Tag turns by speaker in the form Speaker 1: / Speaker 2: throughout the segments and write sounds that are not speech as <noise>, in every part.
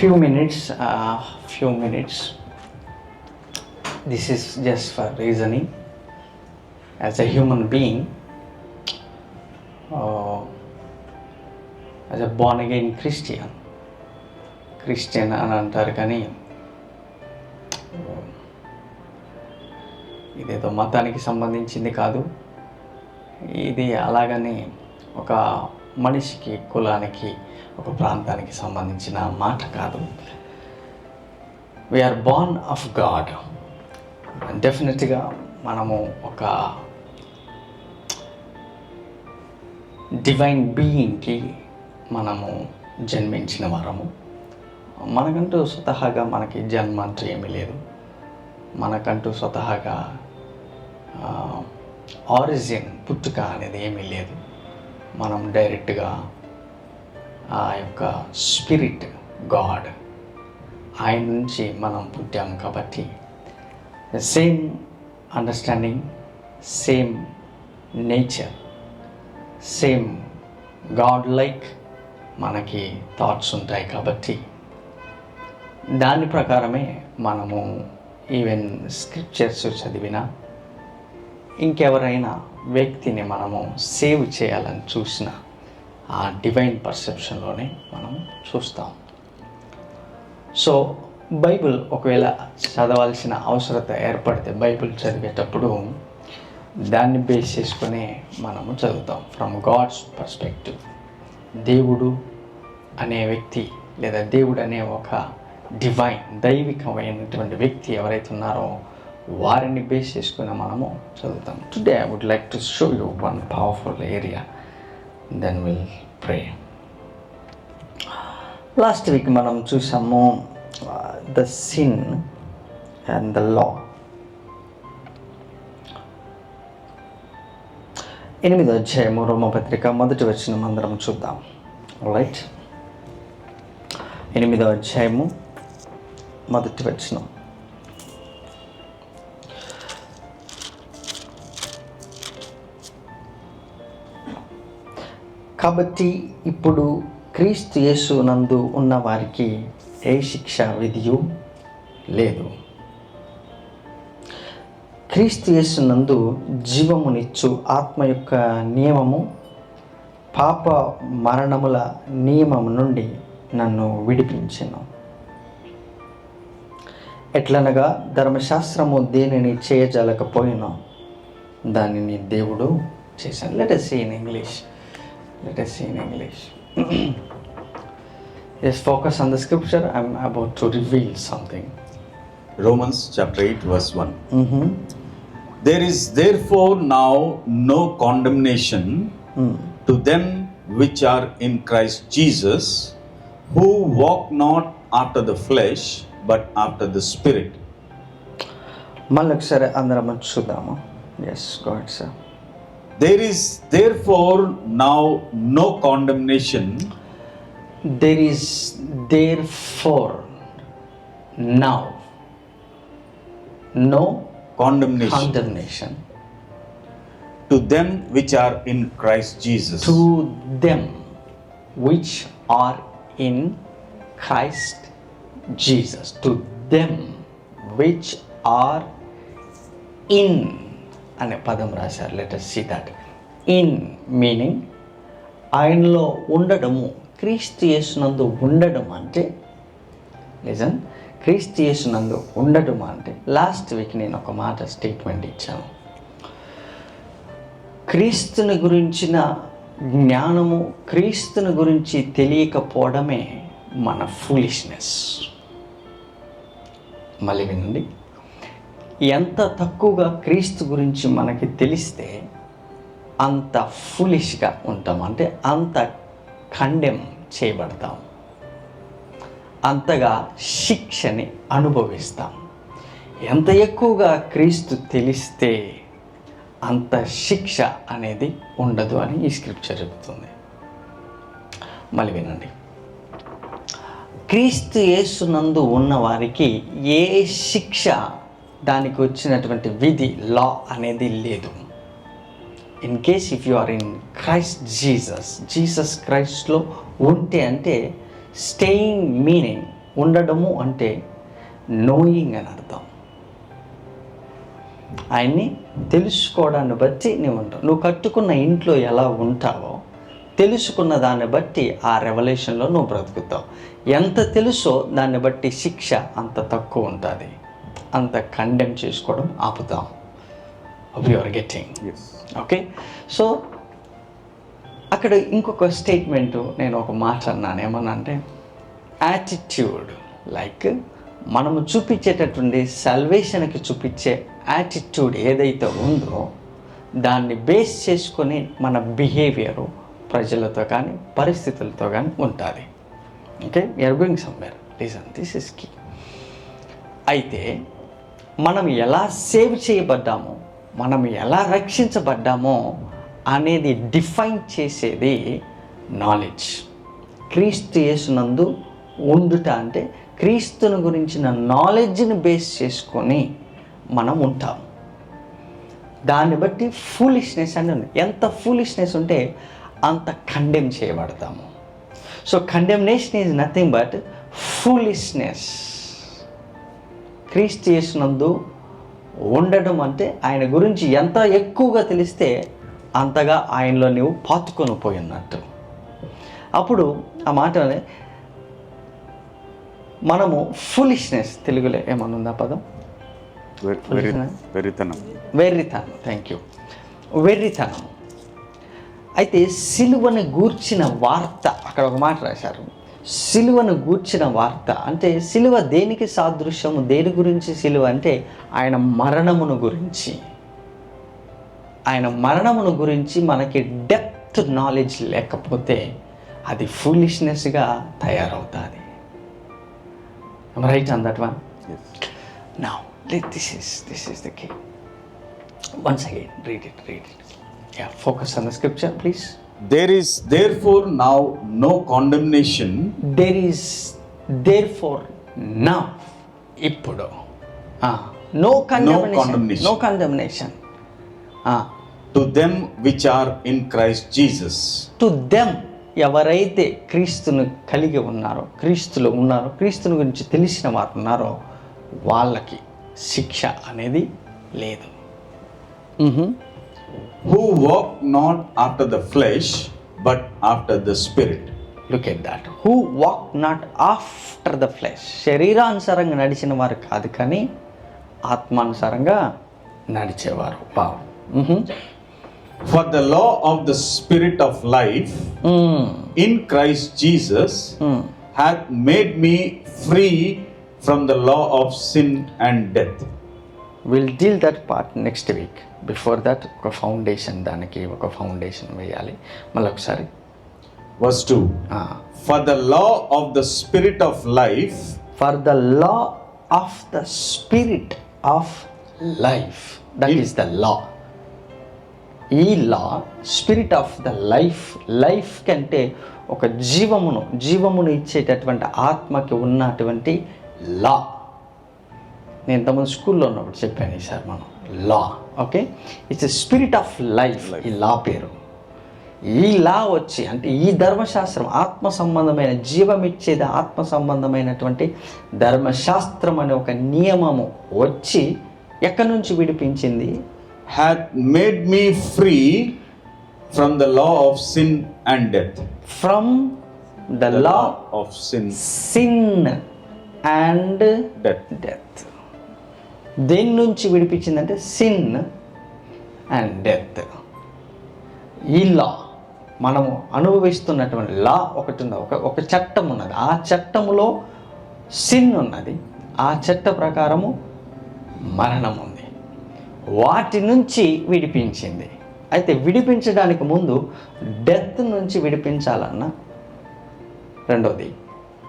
Speaker 1: few minutes uh, few minutes this is just for reasoning as a human being uh, as a born again christian Christian అని అంటారు కానీ ఇదేదో మతానికి సంబంధించింది కాదు ఇది అలాగని ఒక మనిషికి కులానికి ఒక ప్రాంతానికి సంబంధించిన మాట కాదు. వీఆర్ బార్న్ ఆఫ్ గాడ్ డెఫినెట్గా మనము ఒక డివైన్ బీయింగ్కి మనము జన్మించిన వారము. మనకంటూ స్వతహాగా మనకి జన్మ అంటూ ఏమీ లేదు. మనకంటూ స్వతహాగా ఆరిజిన్ పుట్టుక అనేది ఏమీ లేదు. మనం డైరెక్ట్గా ఆ యొక్క స్పిరిట్ గాడ్ ఆయన నుంచి మనం పుట్టాము కాబట్టి same understanding same nature same God like మనకి థాట్స్ ఉంటాయి కాబట్టి దాని ప్రకారమే మనము ఈవెన్ స్క్రిప్చర్స్ చదివినా ఇంకెవరైనా వ్యక్తిని మనము సేవ్ చేయాలని చూసిన ఆ డివైన్ పర్సెప్షన్లోనే మనం చూస్తాం. సో బైబిల్ ఒకవేళ చదవాల్సిన అవసరత ఏర్పడితే బైబిల్ చదివేటప్పుడు దాన్ని బేస్ చేసుకునే మనము చదువుతాం. ఫ్రమ్ గాడ్స్ పర్స్పెక్టివ్ దేవుడు అనే వ్యక్తి లేదా దేవుడు అనే ఒక డివైన్ దైవికమైనటువంటి వ్యక్తి ఎవరైతే ఉన్నారో వారిని బేస్ చేసుకుని మనము చదువుతాం. Today I would like to show you one powerful area then will pray last week మనం చూసాము the sin and the law ఎనిమిదో అధ్యాయము రోమపత్రిక మొదటి వచ్చిన మందరం చూద్దాం. రైట్ ఎనిమిదో అధ్యాయము మొదటి వచ్చినాం కాబట్టి ఇప్పుడు క్రీస్తు యేసు నందు ఉన్న వారికి ఏ శిక్ష విధియు లేదు. క్రీస్తు యేసు నందు జీవమునిచ్చు ఆత్మ యొక్క నియమము పాప మరణముల నియమము నుండి నన్ను విడిపించెను. ఎట్లనగా ధర్మశాస్త్రము దేనిని చేయజాలకపోయినా దానిని దేవుడు చేశాను let us see in English Let us see in English <clears throat> us focus on the scripture I'm about to reveal something
Speaker 2: Romans chapter 8, verse 1. There is therefore now no condemnation to them which are in Christ Jesus, who walk not after the flesh, but after the Spirit.
Speaker 1: మళ్ళీ ఒకసారి అందరం చూద్దాము yes God sir
Speaker 2: there is therefore now no condemnation
Speaker 1: there is therefore now no
Speaker 2: condemnation
Speaker 1: condemnation
Speaker 2: to them which are in Christ Jesus.
Speaker 1: to them which are in Christ Jesus. To them which are in అనే పదం రాశారు. Letter see that in meaning ఆయనలో ఉండడము క్రీస్తు యేసునందు ఉండడం అంటే నిజం క్రీస్తు యేసునందు ఉండడం అంటే లాస్ట్ వీక్ నేను ఒక మాట స్టేట్మెంట్ ఇచ్చాను. క్రీస్తుని గురించిన జ్ఞానము క్రీస్తుని గురించి తెలియకపోవడమే మన ఫూలిష్నెస్ మళ్ళీ వినండి. ఎంత తక్కువగా క్రీస్తు గురించి మనకి తెలిస్తే అంత ఫులిష్గా ఉంటాం. అంటే అంత ఖండెం చేయబడతాం. అంతగా శిక్షని అనుభవిస్తాం. ఎంత ఎక్కువగా క్రీస్తు తెలిస్తే అంత శిక్ష అనేది ఉండదు అని ఈ స్క్రిప్చర్ చెబుతుంది. మళ్ళీ వినండి. క్రీస్తు యేసునందు ఉన్నవారికి ఏ శిక్ష దానికి వచ్చినటువంటి విధి లా అనేది లేదు. In case if you are in Christ Jesus Jesus క్రైస్ట్లో ఉంటే అంటే స్టేయింగ్ మీనింగ్ ఉండడము అంటే నోయింగ్ అని అర్థం. ఆయన్ని తెలుసుకోవడాన్ని బట్టి నువ్వు ఉంటావు. నువ్వు కట్టుకున్న ఇంట్లో ఎలా ఉంటావో తెలుసుకున్న దాన్ని బట్టి ఆ రెవల్యూషన్లో నువ్వు బ్రతుకుతావు. ఎంత తెలుసో దాన్ని బట్టి శిక్ష అంత తక్కువ ఉంటుంది. అంత కండెమ్ చేసుకోవడం ఆపుతాం. Are getting
Speaker 2: yes
Speaker 1: okay so అక్కడ ఇంకొక స్టేట్మెంట్ నేను ఒక మాట అన్నాను. ఏమన్నా అంటే యాటిట్యూడ్ లైక్ మనము చూపించేటటువంటి సల్వేషన్కి చూపించే యాటిట్యూడ్ ఏదైతే ఉందో దాన్ని బేస్ చేసుకొని మన బిహేవియరు ప్రజలతో కానీ పరిస్థితులతో కానీ ఉంటుంది okay you're going somewhere reason this is key అయితే మనం ఎలా సేవ్ చేయబడ్డామో మనం ఎలా రక్షించబడ్డామో అనేది డిఫైన్ చేసేది నాలెడ్జ్ క్రీస్తు యేసునందు ఉండుట అంటే క్రీస్తుని గురించిన నాలెడ్జ్ని బేస్ చేసుకొని మనం ఉంటాం. దాన్ని బట్టి ఫూలిష్నెస్ అని ఉంది. ఎంత ఫూలిష్నెస్ ఉంటే అంత condemn చేయబడతాము. So condemnation is nothing but foolishness క్రీస్తు యేసునందు ఉండడం అంటే ఆయన గురించి ఎంత ఎక్కువగా తెలిస్తే అంతగా ఆయనలో నువ్వు పాతుకొని పోయినట్టు. అప్పుడు ఆ మాట మనము ఫులిష్నెస్ తెలుగులో ఏమనుందా పదం?
Speaker 2: వెరీ వెరితనం
Speaker 1: వెర్రితనం. థ్యాంక్ యూ వెర్రితనం. అయితే సిలువను గూర్చిన వార్త అక్కడ ఒక మాట రాశారు. సిలువను గూర్చిన వార్త. అంటే సిలువ దేనికి సాదృశ్యము? దేని గురించి సిలువ? అంటే ఆయన మరణమును గురించి. ఆయన మరణమును గురించి మనకి డెప్త్ నాలెడ్జ్ లేకపోతే అది ఫూలిష్నెస్గా తయారవుతుంది. Right on that one
Speaker 2: yes
Speaker 1: Now, let, this is this is the key. Once again, read it, read it. Yeah, focus on the scripture, please.
Speaker 2: There is therefore now no condemnation
Speaker 1: There is therefore now, ఇప్పుడు no condemnation.
Speaker 2: condemnation.
Speaker 1: No condemnation. Ah,
Speaker 2: to them which are in Christ Jesus.
Speaker 1: To them ఎవరైతే క్రీస్తును కలిగి ఉన్నారో క్రీస్తులో ఉన్నారో క్రీస్తుని గురించి తెలిసిన వారు ఉన్నారో వాళ్ళకి శిక్ష అనేది లేదు
Speaker 2: who walk not after the flesh, but after the Spirit.
Speaker 1: Look at that who walk not after the flesh శరీరానుసారంగా నడిచిన వారు కాదు కానీ ఆత్మానుసారంగా నడిచేవారు wow hmm.
Speaker 2: For the law of the Spirit of life
Speaker 1: hmm.
Speaker 2: in Christ Jesus
Speaker 1: hmm.
Speaker 2: hath made me free from the law of sin and death.
Speaker 1: Will deal that part next week before that ఒక foundation దానికి ఒక foundation వేయాలి. మళ్ళీ ఒకసారి.
Speaker 2: 2 For the law of the Spirit of life.
Speaker 1: For the law of the Spirit of life that is the law ఈ law Spirit of the life life కంటే ఒక జీవమును జీవమును ఇచ్చేటటువంటి ఆత్మకి ఉన్నటువంటి లా నేను ఇంతకుముందు స్కూల్లో ఉన్నప్పుడు చెప్పాను ఈసారి మనం. Law okay it's Spirit of life ఈ లా పేరు. ఈ లా వచ్చి అంటే ఈ ధర్మశాస్త్రం ఆత్మ సంబంధమైన జీవం ఇచ్చేది ఆత్మ సంబంధమైనటువంటి ధర్మశాస్త్రం అనే ఒక నియమము వచ్చి ఎక్కడి నుంచి విడిపించింది?
Speaker 2: Hath made me free from the law of sin and death.
Speaker 1: From
Speaker 2: the law of sin,
Speaker 1: sin and
Speaker 2: death.
Speaker 1: Death దేని నుంచి విడిపించిందంటే సిన్ అండ్ డెత్ ఈ లా మనము అనుభవిస్తున్నటువంటి లా ఒకటి ఉంది. ఒక ఒక చట్టం ఉన్నది. ఆ చట్టములో సిన్ ఉన్నది. ఆ చట్ట ప్రకారము మరణం ఉంది. వాటి నుంచి విడిపించింది. అయితే విడిపించడానికి ముందు డెత్ నుంచి విడిపించాలన్న రెండోది.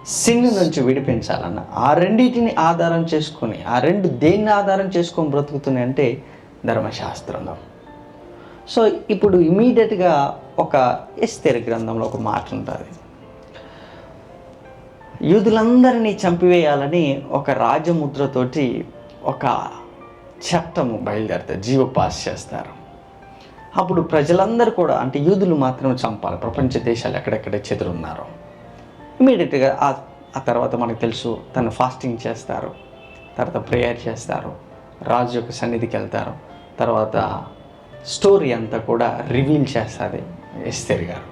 Speaker 1: సిన్ నుంచి విడిపించాలన్న. ఆ రెండింటిని ఆధారం చేసుకొని ఆ రెండు దేన్ని ఆధారం చేసుకొని బ్రతుకుతున్నాయి అంటే ధర్మశాస్త్రంలో. సో ఇప్పుడు ఇమీడియట్గా ఒక ఎస్తేర్ గ్రంథంలో ఒక మాట ఉంటుంది. యూదులందరినీ చంపివేయాలని ఒక రాజముద్రతోటి ఒక చట్టము బయలుదేరుతారు జీవ పాస్ చేస్తారు. అప్పుడు ప్రజలందరూ కూడా అంటే యూదులు మాత్రం చంపాలి ప్రపంచ దేశాలు ఎక్కడెక్కడ చెదురున్నారో. ఇమీడియట్గా ఆ తర్వాత మనకు తెలుసు తను ఫాస్టింగ్ చేస్తారు తర్వాత ప్రేయర్ చేస్తారు రాజు యొక్క సన్నిధికి వెళ్తారు తర్వాత స్టోరీ అంతా కూడా రివీల్ చేస్తుంది ఎస్తేరి గారు.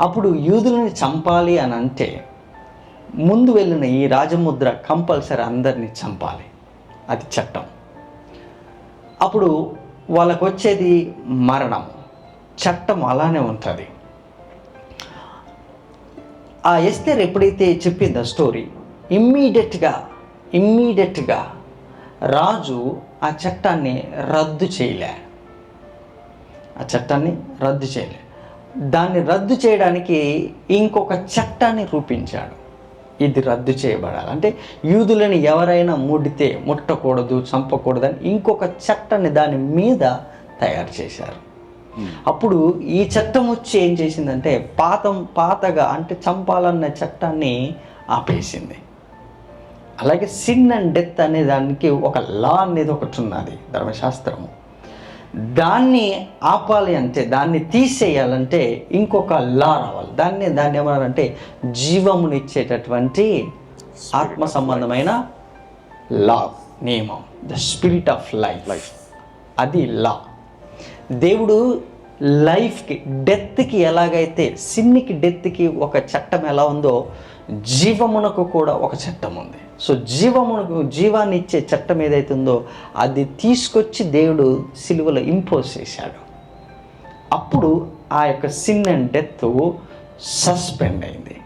Speaker 1: అప్పుడు యూదులని చంపాలి అని అంటే ముందు వెళ్ళిన ఈ రాజముద్ర కంపల్సరీ అందరినీ చంపాలి అది చట్టం. అప్పుడు వాళ్ళకు వచ్చేది మరణం చట్టం అలానే ఉంటుంది. ఆ ఎస్తేర్ ఎప్పుడైతే చెప్పిందో స్టోరీ ఇమ్మీడియట్గా ఇమ్మీడియట్గా రాజు ఆ చట్టాన్ని రద్దు చేయలే. ఆ చట్టాన్ని రద్దు చేయలే. దాన్ని రద్దు చేయడానికి ఇంకొక చట్టాన్ని రూపించాడు. ఇది రద్దు చేయబడాలి. అంటే యూదులను ఎవరైనా ముడితే ముట్టకూడదు చంపకూడదని ఇంకొక చట్టాన్ని దాని మీద తయారు చేశారు. అప్పుడు ఈ చట్టం వచ్చి ఏం చేసిందంటే పాతం పాతగా అంటే చంపాలన్న చట్టాన్ని ఆపేసింది. అలాగే సిన్ అండ్ డెత్ అనే దానికి ఒక లా అనేది ఒకటి ఉన్నది ధర్మశాస్త్రము. దాన్ని ఆపాలి అంటే దాన్ని తీసేయాలంటే ఇంకొక లా రావాలి. దాన్ని దాన్ని ఏమన్నారంటే జీవమునిచ్చేటటువంటి ఆత్మ సంబంధమైన లా నియమం the Spirit of life life అది లా దేవుడు లైఫ్కి డెత్కి ఎలాగైతే సిన్నికి డెత్కి ఒక చట్టం ఎలా ఉందో జీవమునకు కూడా ఒక చట్టం ఉంది. సో జీవమునకు జీవాన్ని ఇచ్చే చట్టం ఏదైతే ఉందో అది తీసుకొచ్చి దేవుడు సిలువలో ఇంపోజ్ చేశాడు. అప్పుడు ఆ యొక్క సిన్ అండ్ డెత్ సస్పెండ్ అయింది.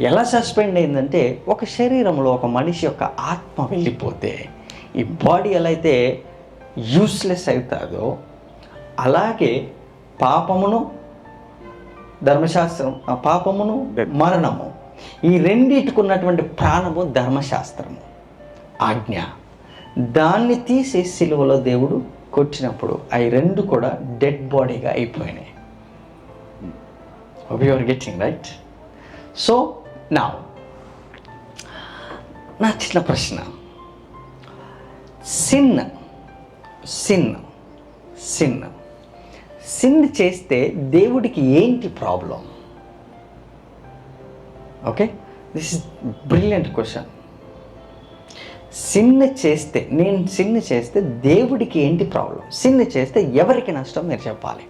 Speaker 1: ఎలా సస్పెండ్ అయిందంటే ఒక శరీరంలో ఒక మనిషి యొక్క ఆత్మ వెళ్ళిపోతే ఈ బాడీ ఎలా అయితే యూస్లెస్ అవుతుందో అలాగే పాపమును ధర్మశాస్త్రం ఆ పాపమును మరణము ఈ రెండిటికున్నటువంటి ప్రాణము ధర్మశాస్త్రము. ఆజ్ఞ. దాన్ని తీసి సిలువలో దేవుడు కొట్టినప్పుడు అవి రెండు కూడా డెడ్ బాడీగా అయిపోయినాయి. యూఆర్ గెటింగ్ రైట్ సో నా నా చిన్న ప్రశ్న. సిన్ సిన్ సిన్ సిన్ చేస్తే దేవుడికి ఏంటి problem okay this is brilliant question sin చేస్తే నేను సిన్ చేస్తే దేవుడికి ఏంటి ప్రాబ్లం సిన్ చేస్తే ఎవరికి నష్టం మీరు చెప్పాలి.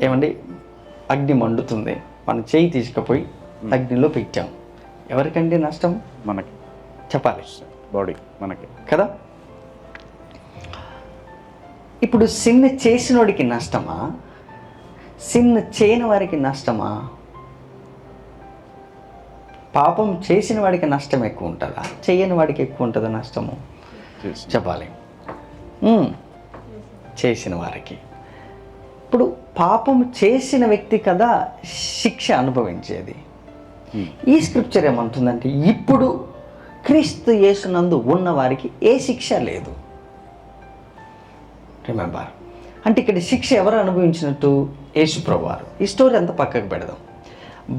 Speaker 1: ఏమండి? అగ్ని మండుతుంది. మన చేయి తీసుకుపోయి అగ్నిలో పెట్టాం. ఎవరికండి నష్టం?
Speaker 2: మనకి.
Speaker 1: చెప్పాలి.
Speaker 2: బాడీ మనకి.
Speaker 1: కదా? ఇప్పుడు సిన్ చేసినోడికి నష్టమా? సిన్ చేయని వారికి నష్టమా? పాపం చేసిన వాడికి నష్టం ఎక్కువ ఉంటుందా? చేయని వాడికి ఎక్కువ ఉంటుందా నష్టము? చెప్పాలి. చేసిన వారికి ఇప్పుడు పాపం చేసిన వ్యక్తి కదా శిక్ష అనుభవించేది. ఈ స్క్రిప్చర్ ఏమంటుందంటే ఇప్పుడు క్రీస్తు యేసునందు ఉన్న వారికి ఏ శిక్ష లేదు. రిమెంబర్ అంటే ఇక్కడ శిక్ష ఎవరు అనుభవించినట్టు? యేసు ప్రభువారు. ఈ స్టోరీ అంతా పక్కకు పెడదాం.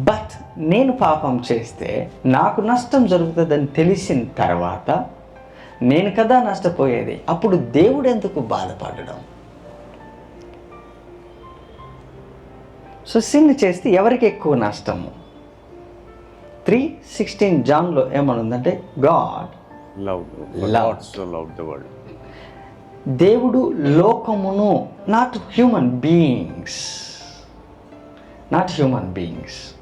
Speaker 1: బట్ నేను పాపం చేస్తే నాకు నష్టం జరుగుతుందని తెలిసిన తర్వాత నేను కదా నష్టపోయేది? అప్పుడు దేవుడు ఎందుకు బాధపడడం? సో సిన్ చేస్తే ఎవరికి ఎక్కువ నష్టము? త్రీ సిక్స్టీన్ జాన్లో ఏమనుందంటే
Speaker 2: God
Speaker 1: love
Speaker 2: so love the world
Speaker 1: దేవుడు లోకమును not human beings not human beings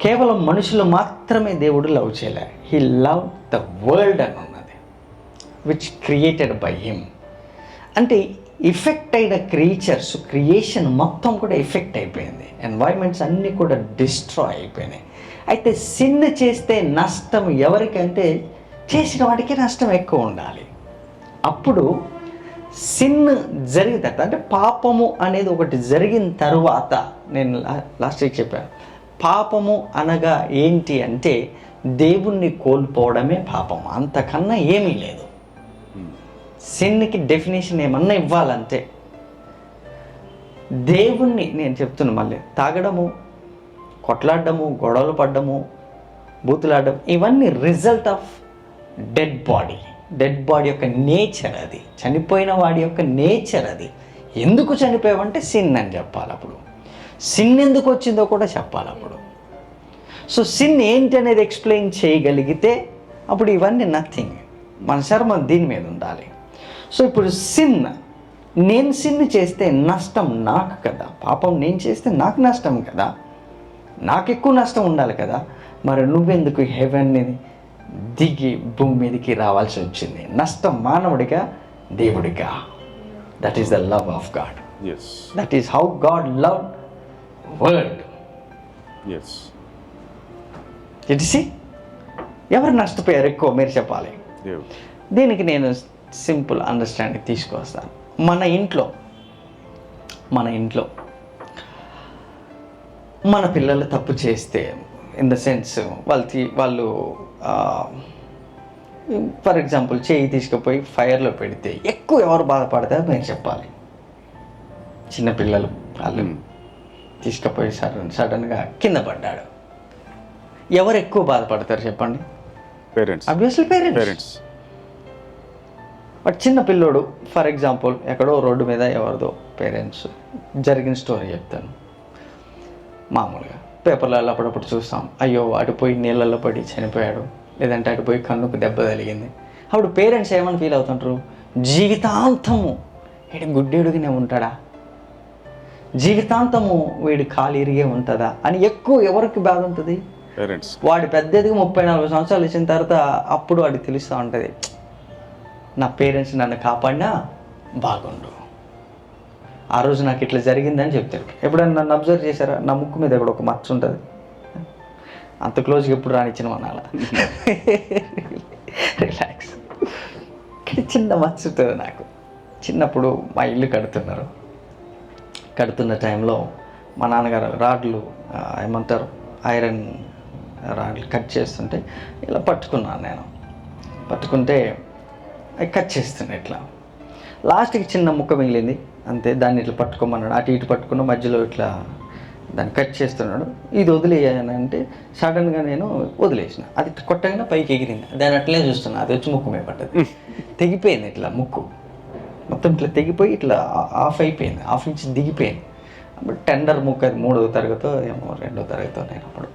Speaker 1: కేవలం మనుషులు మాత్రమే దేవుడు లవ్ చేయలే. హీ లవ్ ద వరల్డ్ అని ఉన్నది విచ్ క్రియేటెడ్ బై హిమ్ అంటే ఎఫెక్ట్ అయిన క్రియేచర్స్ క్రియేషన్ మొత్తం కూడా ఎఫెక్ట్ అయిపోయింది. ఎన్వైర్మెంట్స్ అన్నీ కూడా డిస్ట్రాయ్ అయిపోయినాయి. అయితే సిన్ చేస్తే నష్టం ఎవరికంటే చేసిన వాడికి నష్టం ఎక్కువ ఉండాలి. అప్పుడు సిన్ జరిగినట్ట అంటే పాపము అనేది ఒకటి జరిగిన తర్వాత నేను లా- లాస్ట్ వీక్ చెప్పాను. పాపము అనగా ఏంటి అంటే దేవుణ్ణి కోల్పోవడమే పాపం అంతకన్నా ఏమీ లేదు. సిన్కి డెఫినేషన్ ఏమన్నా ఇవ్వాలంటే దేవుణ్ణి నేను చెప్తున్నా మళ్ళీ తాగడము కొట్లాడడము గొడవలు పడ్డము బూతులాడడం ఇవన్నీ result of dead body dead body యొక్క నేచర్ అది. చనిపోయిన వాడి యొక్క నేచర్ అది. ఎందుకు చనిపోయావంటే సిన్ అని చెప్పాలి అప్పుడు సిన్ ఎందుకు వచ్చిందో కూడా చెప్పాలి అప్పుడు సో సిన్ ఏంటి అనేది ఎక్స్ప్లెయిన్ చేయగలిగితే అప్పుడు ఇవన్నీ నథింగ్. మన శర్మ దీని మీద ఉండాలి. సో ఇప్పుడు సిన్ నేను సిన్ చేస్తే నష్టం నాకు కదా. పాపం నేను చేస్తే నాకు నష్టం కదా. నాకు ఎక్కువ నష్టం ఉండాలి కదా. మరి నువ్వెందుకు హెవెన్ దిగి భూమి మీదకి రావాల్సి వచ్చింది. నష్టం మానవుడిగా దేవుడిగా that is the love
Speaker 2: of
Speaker 1: God that is how God love
Speaker 2: world
Speaker 1: తెలిసి ఎవరు నష్టపోయారు? ఎక్కువ మీరు చెప్పాలి. దీనికి నేను సింపుల్ అండర్స్టాండింగ్ తీసుకొస్తాను. మన ఇంట్లో మన ఇంట్లో మన పిల్లలు తప్పు చేస్తే ఇన్ ద సెన్స్ వాళ్ళు వాళ్ళు ఫర్ ఎగ్జాంపుల్ చేయి తీసుకుపోయి ఫైర్లో పెడితే ఎక్కువ ఎవరు బాధపడతారో నేను చెప్పాలి. చిన్నపిల్లలు వాళ్ళు తీసుకుపోయి సడన్ సడన్గా కింద పడ్డాడు. ఎవరు ఎక్కువ బాధపడతారు చెప్పండి?
Speaker 2: Parents
Speaker 1: obviously parents
Speaker 2: parents
Speaker 1: but చిన్న పిల్లోడు ఫర్ ఎగ్జాంపుల్ ఎక్కడో రోడ్డు మీద ఎవరిదో పేరెంట్స్ జరిగిన స్టోరీ చెప్తాను. మామూలుగా. పేపర్లలో అప్పుడప్పుడు చూస్తాం. అయ్యో అటు పోయి నీళ్ళల్లో పడి చనిపోయాడు. లేదంటే అటు పోయి కన్నుకు దెబ్బ తగిలింది. అప్పుడు పేరెంట్స్ ఏమని ఫీల్ అవుతుంటారు? జీవితాంతము వీడి గుడ్డేడుగానే ఉంటాడా? జీవితాంతము వీడి కాలు ఇరిగే ఉంటుందా? అని ఎక్కువ ఎవరికి బాధ ఉంటుంది?
Speaker 2: పేరెంట్స్.
Speaker 1: వాడి పెద్దదిగా ముప్పై నలభై సంవత్సరాలు ఇచ్చిన తర్వాత అప్పుడు వాడికి తెలుస్తూ ఉంటుంది. నా పేరెంట్స్ నన్ను కాపాడినా బాగుండు. ఆ రోజు నాకు ఇట్లా జరిగిందని చెప్తారు ఎప్పుడైనా నన్ను అబ్జర్వ్ చేశారా? నా ముక్కు మీద కూడా ఒక మచ్చ ఉంటుంది. అంత క్లోజ్గా ఎప్పుడు రానిచ్చిన మనాల రిలాక్స్ ఇక్కడ చిన్న మచ్చ ఉంటుంది నాకు. చిన్నప్పుడు మా ఇల్లు కడుతున్నారు. కడుతున్న టైంలో మా నాన్నగారు రాడ్లు ఏమంటారు? ఐరన్ రాడ్లు కట్ చేస్తుంటే ఇలా పట్టుకున్నాను నేను. పట్టుకుంటే కట్ చేస్తున్నా ఇట్లా. లాస్ట్కి చిన్న ముక్క మిగిలింది. అంతే దాన్ని ఇట్లా పట్టుకోమన్నాడు. అటు ఇటు పట్టుకున్న మధ్యలో ఇట్లా దాన్ని కట్ చేస్తున్నాడు. ఇది వదిలేయనంటే సడన్గా నేను వదిలేసిన. అది కొట్టగానే పైకి ఎగిరింది. దాని అట్లనే చూస్తున్నా. అది వచ్చి ముక్కు మీద పడ్డది. తెగిపోయింది ఇట్లా ముక్కు. మొత్తం ఇట్లా తెగిపోయి ఇట్లా ఆఫ్ అయిపోయింది. ఆఫ్ నుంచి దిగిపోయింది. అప్పుడు టెండర్ ముక్కు అది మూడో తరగతో ఏమో రెండో తరగతో నేను అప్పుడు.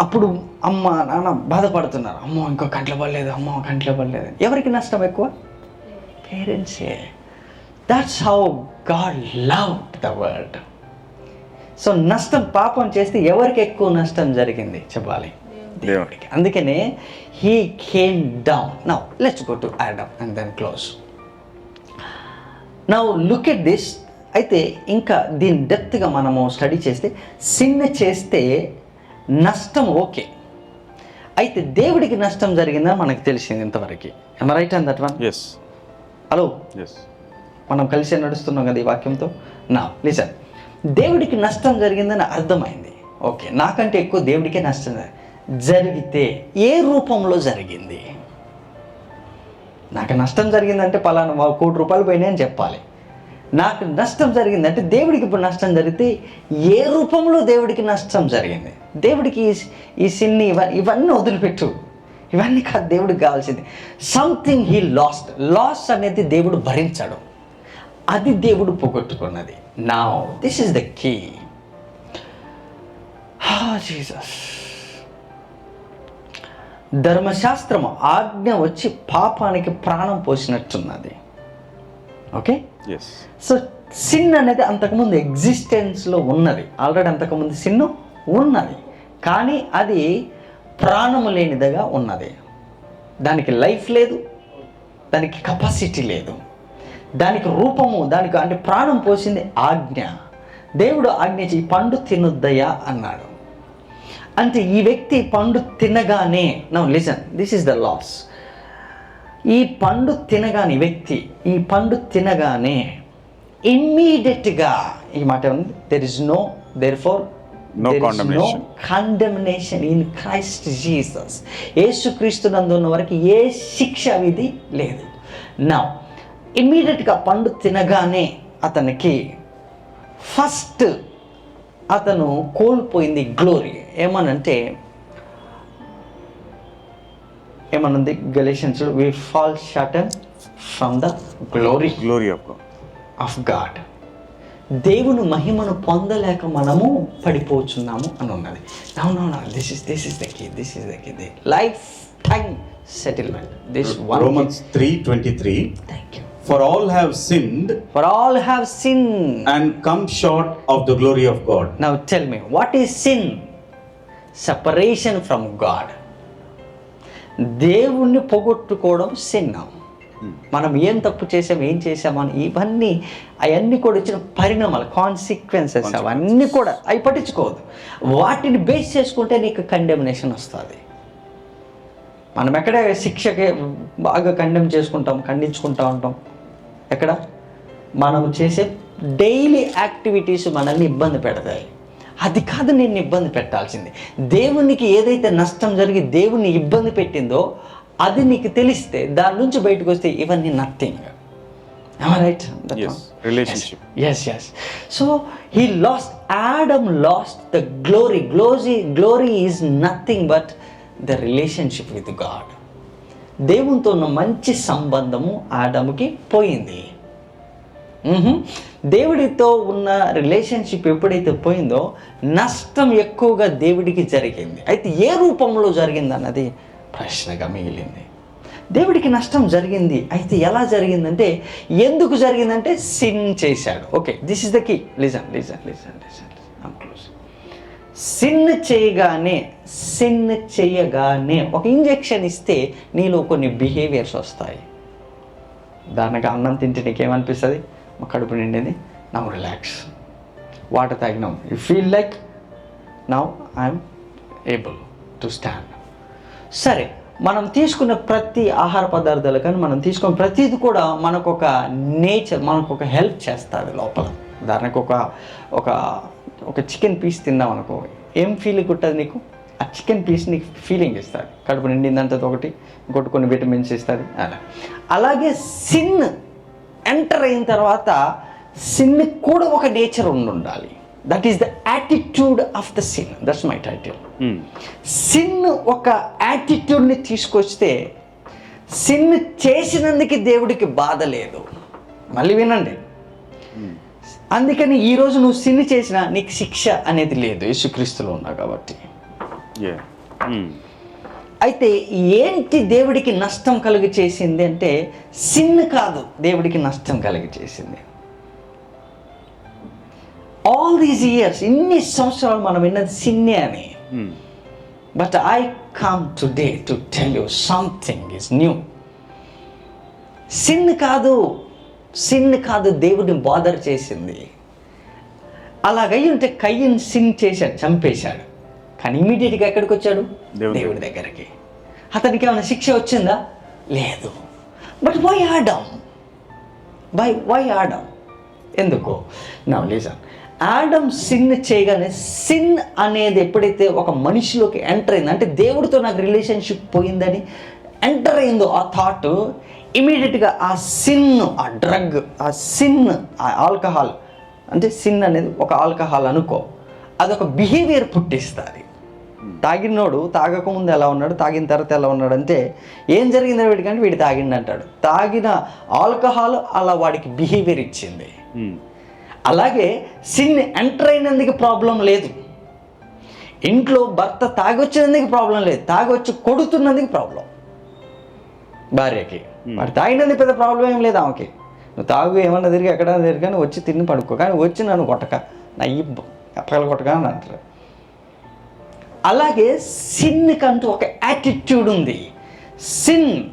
Speaker 1: అప్పుడు అమ్మ నాన్న బాధపడుతున్నారు. అమ్మో ఇంకో కంట్లో పడలేదు. అమ్మో కంట్లో పడలేదు. ఎవరికి నష్టం ఎక్కువ? పేరెంట్సే that's how God love the world so నష్టం పాపం చేస్తే ఎవరికి ఎక్కువ నష్టం జరిగింది? చెప్పాలి. దేవుడికి. అందుకనే he came down now let's go to Adam and then close now look at this అయితే ఇంకా దీని డెప్త్గా మనము స్టడీ చేస్తే సిన్న చేస్తే నష్టం ఓకే అయితే దేవుడికి నష్టం జరిగిందని మనకు తెలిసింది ఇంతవరకు. Right and that
Speaker 2: one
Speaker 1: yes
Speaker 2: hello
Speaker 1: మనం కలిసి నడుస్తున్నాం కదా ఈ వాక్యంతో? నా లిసన్ దేవుడికి నష్టం జరిగిందని అర్థమైంది. ఓకే నాకంటే ఎక్కువ దేవుడికే నష్టం జరి- జరిగితే ఏ రూపంలో జరిగింది? నాకు నష్టం జరిగిందంటే పలానా కోటి రూపాయలు పోయినాయని చెప్పాలి. నాకు నష్టం జరిగిందంటే దేవుడికి ఇప్పుడు నష్టం జరిగితే ఏ రూపంలో దేవుడికి నష్టం జరిగింది? దేవుడికి ఈ- సిన్ని ఇవ ఇవన్నీ వదిలిపెట్టు. ఇవన్నీ కాదు దేవుడికి కావాల్సింది. సంథింగ్ హీ లాస్ట్ లాస్ అనేది దేవుడు భరించడు. అది దేవుడు పోగొట్టుకున్నది. నా this is the key Jesus ధర్మశాస్త్రం ఆజ్ఞ వచ్చి పాపానికి ప్రాణం పోసినట్టున్నది. ఓకే సో సిన్ అనేది అంతకుముందు ఎగ్జిస్టెన్స్లో ఉన్నది. ఆల్రెడీ అంతకుముందు సిన్ను ఉన్నది. కానీ అది ప్రాణము లేనిదిగా ఉన్నది. దానికి లైఫ్ లేదు దానికి కెపాసిటీ లేదు. దానికి రూపము దానికి అంటే ప్రాణం పోసింది ఆజ్ఞ. దేవుడు ఆజ్ఞ ఈ పండు తినొద్దయా అన్నాడు. అంటే ఈ వ్యక్తి పండు తినగానే now listen this is the laws. ఈ పండు తినగానే వ్యక్తి ఈ పండు తినగానే ఇమ్మీడియట్గా ఈ మాట ఉంది there is no therefore
Speaker 2: No condemnation.
Speaker 1: Condemnation in Christ Jesus యేసుక్రీస్తు నందు ఉన్న వరకు ఏ శిక్ష విధి లేదు. నా ఇమ్మీడియట్గా పండు తినగానే అతనికి ఫస్ట్ అతను కోల్పోయింది గ్లోరీ ఏమనంటే ఏమనుంది? Galatians we fall షటన్ from the
Speaker 2: glory glory of
Speaker 1: of God దేవుని మహిమను పొందలేక మనము పడిపోతున్నాము అని ఉన్నది. No no this is this is the key this is the key the life time settlement this one
Speaker 2: Romans 3:23
Speaker 1: thank you
Speaker 2: For all have sinned
Speaker 1: for all have sin
Speaker 2: and come short of the glory of God.
Speaker 1: Now tell me what is sin separation from God దేవుణ్ణి పోగొట్టుకోవడం sin మనం ఏం తప్పు చేసాం ఏం చేసామని ఇవన్నీ అవన్నీ కూడా వచ్చిన పరిణామాలు కాన్సిక్వెన్సెస్ అవన్నీ కూడా అవి పట్టించుకోవద్దు. వాటిని బేస్ చేసుకుంటే నీకు కండెమినేషన్ వస్తుంది. మనం ఎక్కడ శిక్షకి బాగా కండెమ్ చేసుకుంటాం ఖండించుకుంటా ఉంటాం? ఎక్కడ? మనం చేసే డైలీ యాక్టివిటీస్ మనల్ని ఇబ్బంది పెడతాయి. అది కాదు నేను ఇబ్బంది పెట్టాల్సింది. దేవునికి ఏదైతే నష్టం జరిగి దేవుని ఇబ్బంది పెట్టిందో అది నీకు తెలిస్తే దాని నుంచి బయటకు వస్తే ఇవన్నీ nothing
Speaker 2: right relationship.
Speaker 1: Yes yes so he lost Adam lost the glory glory glory is nothing but the relationship with God దేవునితో ఉన్న మంచి సంబంధము ఆడముకి పోయింది. దేవుడితో ఉన్న రిలేషన్షిప్ ఎప్పుడైతే పోయిందో నష్టం ఎక్కువగా దేవుడికి జరిగింది. అయితే ఏ రూపంలో జరిగింది అన్నది ప్రశ్నగా మిగిలింది. దేవుడికి నష్టం జరిగింది. అయితే ఎలా జరిగిందంటే ఎందుకు జరిగిందంటే సిన్ చేశాడు. Okay this is the key listen listen listen listen close sin చేయగానే సిన్ చేయగానే ఒక ఇంజెక్షన్ ఇస్తే నీలో కొన్ని బిహేవియర్స్ వస్తాయి. దానికి అన్నం తింటే నీకేమనిపిస్తుంది? మా కడుపు నిండింది. Now relax water తాగినాం. You feel like now I'm able to stand సరే మనం తీసుకున్న ప్రతి ఆహార పదార్థాలు కానీ మనం తీసుకున్న ప్రతిది కూడా మనకు ఒక నేచర్ మనకు ఒక హెల్ప్ చేస్తుంది లోపల. దానికి ఒక ఒక ఒక చికెన్ పీస్ తిందాం అనుకో ఏం ఫీలింగ్ ఉంటుంది నీకు? ఆ చికెన్ పీస్ నీకు ఫీలింగ్ ఇస్తుంది. కడుపు నిండిందంటే ఒకటి ఇంకోటి కొన్ని విటమిన్స్ ఇస్తుంది అలా. అలాగే సిన్ ఎంటర్ అయిన తర్వాత సిన్ కూడా ఒక నేచర్ ఉండి ఉండాలి. That is the attitude of the sin that's my title sin ఒక యాటిట్యూడ్ని తీసుకొస్తే సిన్ చేసినందుకు దేవుడికి బాధ లేదు. మళ్ళీ వినండి. అందుకని ఈరోజు నువ్వు సిన్ చేసినా నీకు శిక్ష అనేది లేదు. యేసుక్రీస్తులో ఉన్నావు కాబట్టి.
Speaker 2: Yeah. Hmm.
Speaker 1: అయితే ఏంటి దేవుడికి నష్టం కలిగి చేసింది అంటే సిన్ కాదు దేవుడికి నష్టం కలిగి చేసింది. ఆల్ దీస్ ఇయర్స్ ఇన్ని సంవత్సరాలు మనం విన్నది సిన్నే అని. But I come today to tell you something is new sin కాదు సిన్ కాదు దేవుడిని బాదర్ చేసింది. అలాగై ఉంటే కయ్యన్ సిన్ చేశాడు చంపేశాడు. కానీ ఇమీడియట్గా ఎక్కడికి వచ్చాడు?
Speaker 2: దేవుడి
Speaker 1: దేవుడి దగ్గరికి. అతనికి ఏమైనా శిక్ష వచ్చిందా? లేదు. But why Adam by why Adam ఎందుకు? నా లీజన్ ఆడమ్ సిన్ చేయగానే సిన్ అనేది ఎప్పుడైతే ఒక మనిషిలోకి ఎంటర్ అయింది అంటే దేవుడితో నాకు రిలేషన్షిప్ పోయిందని ఎంటర్ అయిందో ఆ థాట్ ఇమీడియట్గా ఆ సిన్ ఆ డ్రగ్ ఆ సిన్ ఆ ఆల్కహాల్ అంటే సిన్ అనేది ఒక ఆల్కహాల్ అనుకో అదొక బిహేవియర్ పుట్టిస్తుంది. తాగినోడు తాగకముందు ఎలా ఉన్నాడు తాగిన తర్వాత ఎలా ఉన్నాడు అంటే ఏం జరిగిందో వీడికంటే వీడు తాగిండు అంటాడు తాగిన ఆల్కహాల్ అలా వాడికి బిహేవియర్ ఇచ్చింది.
Speaker 2: Hmm.
Speaker 1: అలాగే సిన్ ఎంటర్ అయినందుకు ప్రాబ్లం లేదు. ఇంట్లో భర్త తాగొచ్చినందుకు ప్రాబ్లం లేదు. తాగొచ్చి కొడుతున్నందుకు ప్రాబ్లం. భార్యకి. వాడు తాగినందుకు పెద్ద ప్రాబ్లం ఏం లేదు ఆమెకి. నువ్వు తాగు ఏమన్నా తిరిగి ఎక్కడ తిరిగి కానీ వచ్చి తిని పడుకో. కానీ వచ్చి నన్ను కొట్టక. నా ఇబ్బ పగల కొట్టక అని అంటారు. అలాగే సిన్కంటూ ఒక యాటిట్యూడ్ ఉంది. సిన్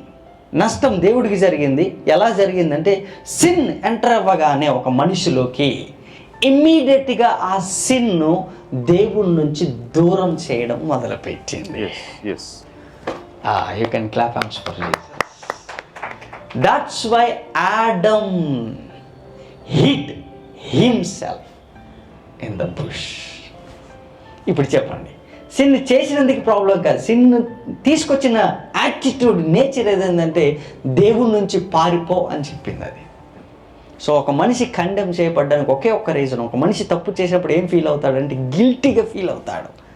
Speaker 1: నష్టం దేవుడికి జరిగింది. ఎలా జరిగిందంటే సిన్ ఎంటర్ అవ్వగానే ఒక మనిషిలోకి ఇమ్మీడియట్గా ఆ సిన్ను దేవుడి నుంచి దూరం చేయడం మొదలుపెట్టింది. You can clap hands for that's why Adam hid himself in the bush ఇప్పుడు చెప్పండి. సిన్ చేసినందుకు ప్రాబ్లం కాదు. సిన్ తీసుకొచ్చిన యాటిట్యూడ్ నేచర్ ఏదంటే దేవుడి నుంచి పారిపో అని చెప్పింది అది సో ఒక మనిషి కండెమ్ చేయబడ్డానికి ఒకే ఒక్క రీజన్ ఒక మనిషి తప్పు చేసినప్పుడు ఏం ఫీల్ అవుతాడంటే గిల్టీగా ఫీల్ అవుతాడు.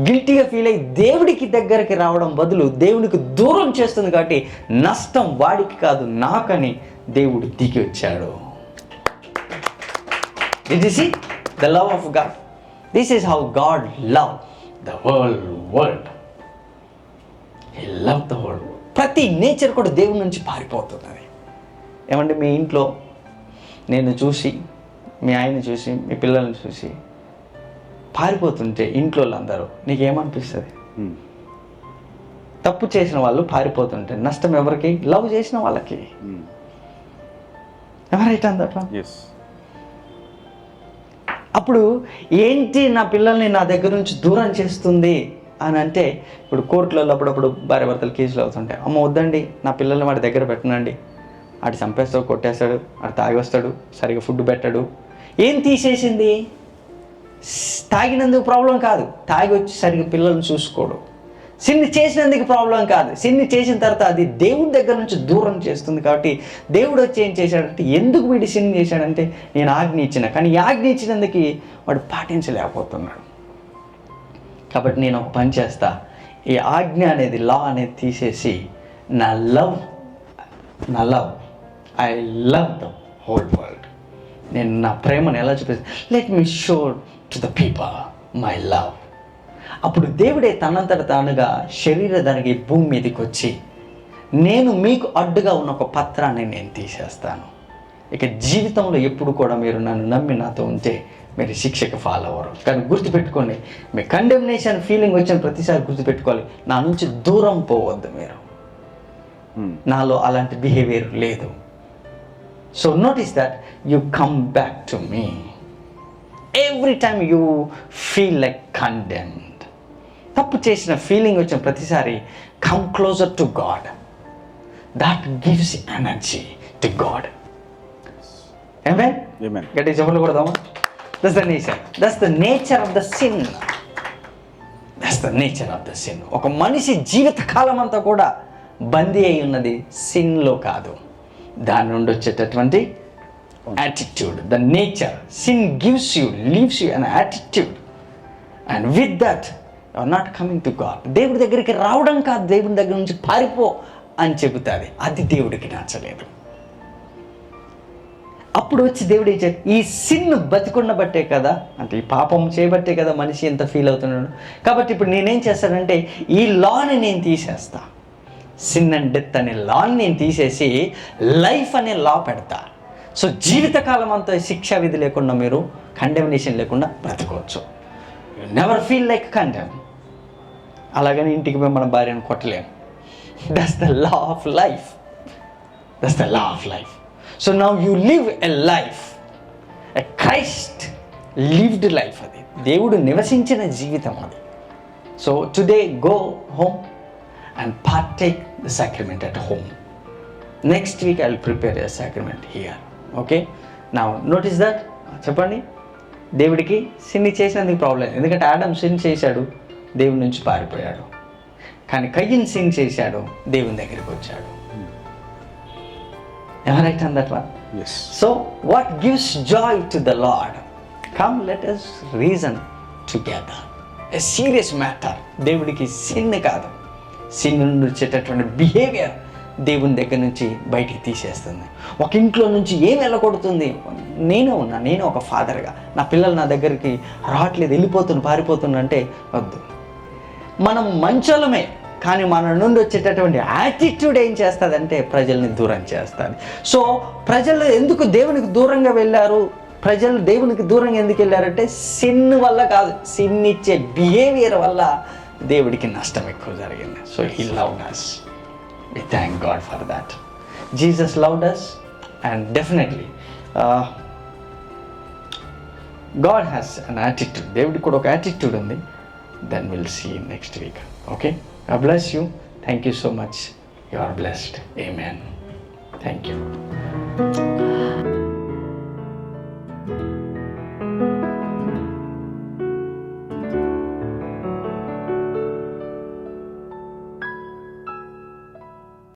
Speaker 1: గిల్టీగా ఫీల్ అయ్యి దేవుడికి దగ్గరికి రావడం బదులు దేవునికి దూరం చేస్తుంది కాబట్టి నష్టం వాడికి కాదు నాకని దేవుడు దిగి వచ్చాడు. Did ఈ the love of God this is how God love whole world. He loved the whole world. ప్రతి నేచర్ కూడా దేవుని నుంచి పారిపోతున్నది. ఏమంటే మీ ఇంట్లో నేను చూసి మీ ఆయన చూసి మీ పిల్లల్ని చూసి పారిపోతుంటే ఇంట్లో వాళ్ళందరూ నీకేమనిపిస్తుంది? తప్పు చేసిన వాళ్ళు పారిపోతుంటే నష్టం ఎవరికి? లవ్ చేసిన వాళ్ళకి. ఎవరైతే అందట్లా
Speaker 2: ఎస్
Speaker 1: అప్పుడు ఏంటి నా పిల్లల్ని నా దగ్గర నుంచి దూరం చేస్తుంది అని అంటే ఇప్పుడు కోర్టులలో అప్పుడప్పుడు భార్య భర్తలు కేసులు అవుతుంటాయి. అమ్మ వద్దండి నా పిల్లల్ని వాడి దగ్గర పెట్టనండి. ఆడు చంపేస్తాడు కొట్టేస్తాడు ఆడు తాగి వస్తాడు సరిగా ఫుడ్ పెట్టాడు. ఏం తీసేసింది? తాగినందుకు ప్రాబ్లం కాదు. తాగి వచ్చి సరిగా పిల్లల్ని చూసుకోడు. సిన్ని చేసినందుకు ప్రాబ్లం కాదు. సిన్ని చేసిన తర్వాత అది దేవుడి దగ్గర నుంచి దూరం చేస్తుంది కాబట్టి దేవుడు వచ్చి ఏం చేశాడంటే ఎందుకు వీడి సిన్ని చేశాడంటే నేను ఆజ్ఞ ఇచ్చిన. కానీ ఆజ్ఞ ఇచ్చినందుకు వాడు పాటించలేకపోతున్నాడు. కాబట్టి నేను ఒక పని చేస్తా. ఈ ఆజ్ఞ అనేది లా అనేది తీసేసి నా లవ్ నా love I love the whole world. నేను నా ప్రేమను ఎలా చూపిస్తాను let me show to the people my love అప్పుడు దేవుడే తనంతట తానుగా శరీర దానికి భూమి మీదకి వచ్చి నేను మీకు అడ్డుగా ఉన్న ఒక పత్రాన్ని నేను తీసేస్తాను. ఇక జీవితంలో ఎప్పుడు కూడా మీరు నన్ను నమ్మి నాతో ఉంటే మీరు శిక్షకు ఫాలో అవ్వరు కానీ గుర్తుపెట్టుకోండి మీ కండెమినేషన్ ఫీలింగ్ వచ్చిన ప్రతిసారి గుర్తుపెట్టుకోవాలి. నా నుంచి దూరం పోవద్దు మీరు. నాలో అలాంటి బిహేవియర్ లేదు. So notice that you come back to me every time you feel like condemned తప్పు చేసిన ఫీలింగ్ వచ్చిన ప్రతిసారి come closer to God that gives energy to God ఏమే. గట్టి చెప్పలు కొడదామా? Thus the nature thus the nature of the sin thus the nature of the sin ఒక మనిషి జీవిత కాలం అంతా కూడా బందీ అయి ఉన్నది సిన్లో కాదు. దాని నుండి వచ్చేటటువంటి attitude the nature sin gives you leaves you an attitude and with that are not coming to God దేవుడి దగ్గరికి రావడం కాదు దేవుడి దగ్గర నుంచి పారిపో అని చెబుతుంది. అది దేవుడికి నచ్చలేదు. అప్పుడు వచ్చి దేవుడు ఏం చెప్పి ఈ సిన్ బతికున్న బట్టే కదా అంటే ఈ పాపం చేయబట్టే కదా మనిషి ఎంత ఫీల్ అవుతున్నాడు. కాబట్టి ఇప్పుడు నేనేం చేస్తానంటే ఈ లాని నేను తీసేస్తా. సిన్ అండ్ డెత్ అనే లాని నేను తీసేసి లైఫ్ అనే లా పెడతా. సో జీవితకాలం అంతా శిక్షా విధి లేకుండా మీరు కండెమినేషన్ లేకుండా బ్రతకవచ్చు. నెవర్ ఫీల్ లైక్ కండెమ్ అలాగని ఇంటికి పోయి మన భార్యను కొట్టలేము. That's the law of life that's the law of life so now you live a life a Christ lived life అది. దేవుడు నివసించిన జీవితం అది. So today go home and partake the sacrament at home next week I will prepare a sacrament here okay నా notice that చెప్పండి? దేవుడికి సిన్ని చేసినందుకు ప్రాబ్లం ఎందుకంటే ఆడమ్ సిన్ చేశాడు. దేవుడి నుంచి పారిపోయాడు. కానీ కయ్యన్ సిన్ చేశాడు దేవుని దగ్గరికి వచ్చాడు. ఎవరైతే and that
Speaker 2: one
Speaker 1: yes so what gives joy to the Lord come let us reason together a serious matter దేవుడికి సిన్ కాదు. సిన్ నుండి వచ్చేటటువంటి బిహేవియర్ దేవుని దగ్గర నుంచి బయటికి తీసేస్తుంది. ఒక ఇంట్లో నుంచి ఏం వెళ్ళగొడుతుంది నేనే ఉన్నా నేను ఒక ఫాదర్గా నా పిల్లలు నా దగ్గరికి రావట్లేదు వెళ్ళిపోతున్నా పారిపోతున్నా అంటే వద్దు. మనం మంచోళమే కానీ మన నుండి వచ్చేటటువంటి యాటిట్యూడ్ ఏం చేస్తుందంటే ప్రజల్ని దూరం చేస్తుంది. సో ప్రజలు ఎందుకు దేవునికి దూరంగా వెళ్ళారు? ప్రజలు దేవునికి దూరంగా ఎందుకు వెళ్ళారంటే సిన్ వల్ల కాదు. సిన్ ఇచ్చే బిహేవియర్ వల్ల దేవుడికి నష్టం ఎక్కువ జరిగింది. So he loved us we thank God for that Jesus loved us and definitely God has an attitude దేవుడికి కూడా ఒక యాటిట్యూడ్ ఉంది. then we'll see you next week. Okay? God bless you. Thank you so much. You are blessed. Amen. Thank you.